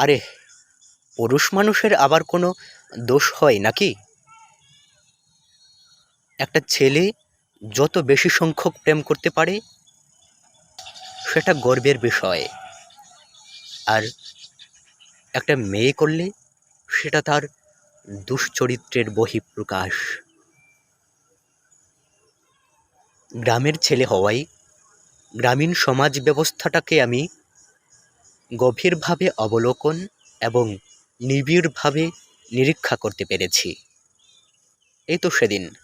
আরে, পুরুষ মানুষের আবার কোনো দোষ হয় নাকি? একটা ছেলে যত বেশি সংখ্যক প্রেম করতে পারে, সেটা গর্বের বিষয়। আর একটা মেয়ে করলে সেটা তার দুশ্চরিত্রের বহিঃপ্রকাশ। গ্রামের ছেলে হওয়াই গ্রামীণ সমাজ ব্যবস্থাটাকে আমি গভীরভাবে অবলোকন এবং নিবিড়ভাবে নিরীক্ষা করতে পেরেছি। এই তো সেদিন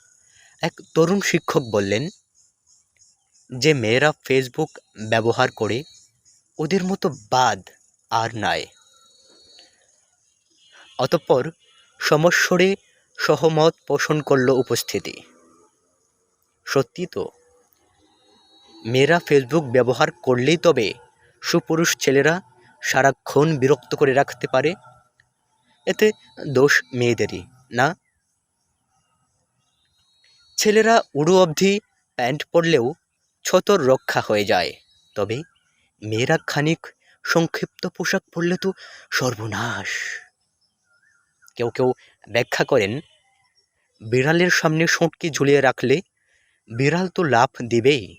এক তরুণ শিক্ষক বললেন, যে মেয়েরা ফেসবুক ব্যবহার করে ওদের মতো বাদ আর নাই। অতঃপর সমস্বরে সহমত পোষণ করল উপস্থিতি। সত্যি তো, মেয়েরা ফেসবুক ব্যবহার করলেই তবে সুপুরুষ ছেলেরা সারাক্ষণ বিরক্ত করে রাখতে পারে। এতে দোষ মেয়েদেরই, না? ছেলেরা উড়ু অবধি প্যান্ট পরলেও ছতর রক্ষা হয়ে যায়। তবে মেয়েরা খানিক সংক্ষিপ্ত পোশাক পরলে তো সর্বনাশ। কেউ কেউ ব্যাখ্যা করেন, বিড়ালের সামনে সোঁটকি ঝুলিয়ে রাখলে বিড়াল তো লাফ দিবেই।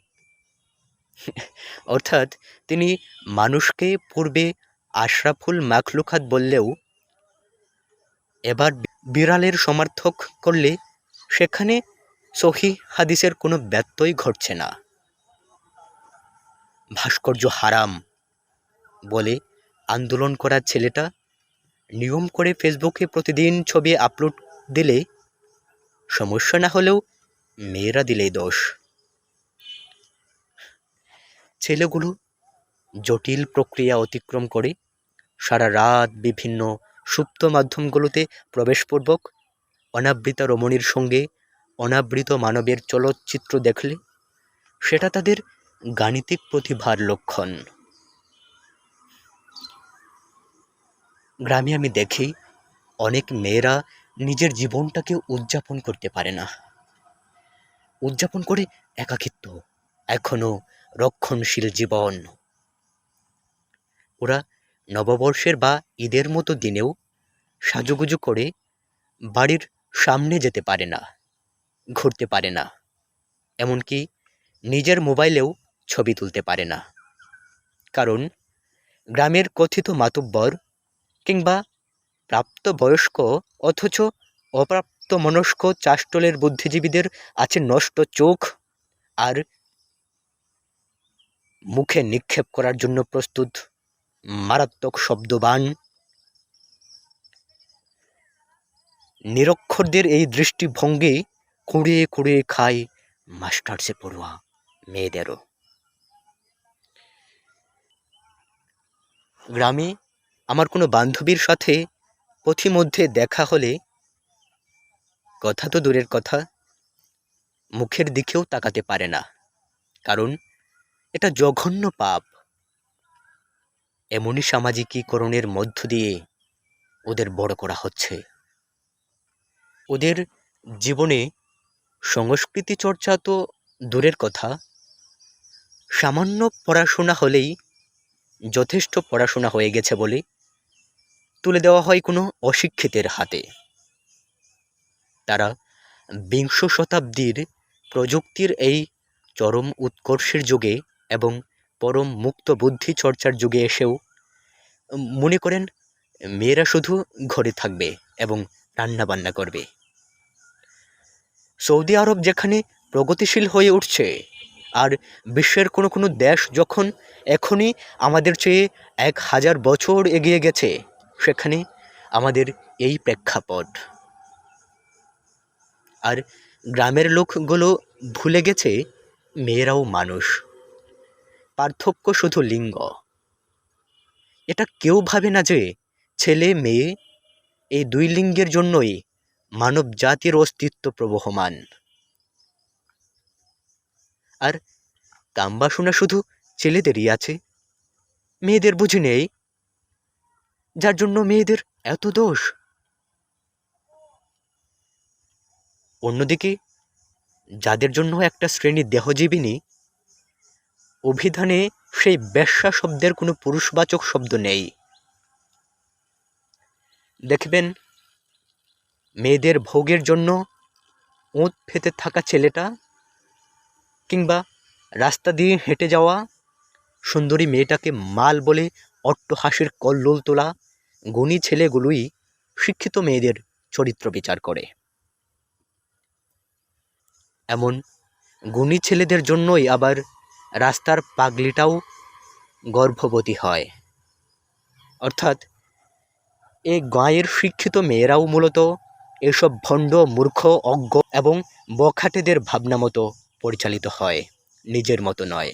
অর্থাৎ তিনি মানুষকে পূর্বে আশরাফুল মাখলুকাত বললেও এবার বিড়ালের সমর্থক করলে সেখানে সহি হাদিসের কোনো ব্যত্যয় ঘটছে না। ভাস্কর্য হারাম বলে আন্দোলন করা ছেলেটা নিয়ম করে ফেসবুকে প্রতিদিন ছবি আপলোড দিলে সমস্যা না হলেও মেয়েরা দিলেই দোষ। ছেলেগুলো জটিল প্রক্রিয়া অতিক্রম করে সারা রাত বিভিন্ন সুপ্ত মাধ্যমগুলোতে প্রবেশপূর্বক অনাবৃত রমণীর সঙ্গে অনাবৃত মানবের চলচ্চিত্র দেখলে সেটা তাদের গাণিতিক প্রতিভার লক্ষণ। গ্রামে আমি দেখি অনেক মেয়েরা নিজের জীবনটাকে উদযাপন করতে পারে না। উদযাপন করে একাকিত্ব, এখনও রক্ষণশীল জীবন। ওরা নববর্ষের বা ঈদের মতো দিনেও সাজুগুজু করে বাড়ির সামনে যেতে পারে না, ঘুরতে পারে না, এমনকি নিজের মোবাইলেও ছবি তুলতে পারে না। কারণ গ্রামের কথিত মাতব্বর কিংবা প্রাপ্তবয়স্ক অথচ অপ্রাপ্ত মনস্ক চাষ্টলের বুদ্ধিজীবীদের আছে নষ্ট চোখ আর মুখে নিক্ষেপ করার জন্য প্রস্তুত। মারাত্মক শব্দবান। নিরক্ষরদের এই দৃষ্টিভঙ্গি কুড়িয়ে কুড়িয়ে খায় মাস্টার্সে পড়ুয়া মেয়েদেরও। গ্রামে আমার কোনো বান্ধবীর সাথে পথিমধ্যে দেখা হলে কথা তো দূরের কথা, মুখের দিকেও তাকাতে পারে না। কারণ এটা জঘন্য পাপ। এমনই সামাজিকীকরণের মধ্য দিয়ে ওদের বড় করা হচ্ছে। ওদের জীবনে সংস্কৃতি চর্চা তো দূরের কথা। সামান্য পড়াশোনা হলেই যথেষ্ট পড়াশোনা হয়ে গেছে বলে তুলে দেওয়া হয় কোনো অশিক্ষিতের হাতে। তারা বিংশ শতাব্দীর প্রযুক্তির এই চরম উৎকর্ষের যুগে এবং পরম মুক্ত বুদ্ধি চর্চার যুগে এসেও মনে করেন, মেয়েরা শুধু ঘরে থাকবে এবং রান্না বান্না করবে। সৌদি আরব যেখানে প্রগতিশীল হয়ে উঠছে, আর বিশ্বের কোনো কোনো দেশ যখন এখনই আমাদের চেয়ে এক হাজার বছর এগিয়ে গেছে, সেখানে আমাদের এই প্রেক্ষাপট। আর গ্রামের লোকগুলো ভুলে গেছে, মেয়েরাও মানুষ। পার্থক্য শুধু লিঙ্গ। এটা কেউ ভাবে না যে ছেলে, মেয়ে এই দুই লিঙ্গের জন্যই মানব জাতির অস্তিত্ব প্রবহমান। আর কামবাসনা শুধু ছেলেদেরই আছে, মেয়েদের বুঝি নেই, যার জন্য মেয়েদের এত দোষ। অন্যদিকে, যাদের জন্য একটা শ্রেণি দেহজীবিনী অভিধানে সেই বেশ্যা শব্দের কোনো পুরুষবাচক শব্দ নেই। দেখবেন, মেয়েদের ভোগের জন্য ওঁত ফেতে থাকা ছেলেটা কিংবা রাস্তা দিয়ে হেঁটে যাওয়া সুন্দরী মেয়েটাকে মাল বলে অট্টহাসির কল্লোল তোলা গুণী ছেলেগুলোই শিক্ষিত মেয়েদের চরিত্র বিচার করে। এমন গুণী ছেলেদের জন্যই আবার রাস্তার পাগলিটাও গর্ভবতী হয়। অর্থাৎ, এ গাঁয়ের শিক্ষিত মেয়েরাও মূলত এসব ভণ্ড, মূর্খ, অজ্ঞ এবং বখাটেদের ভাবনা মতো পরিচালিত হয়, নিজের মতো নয়।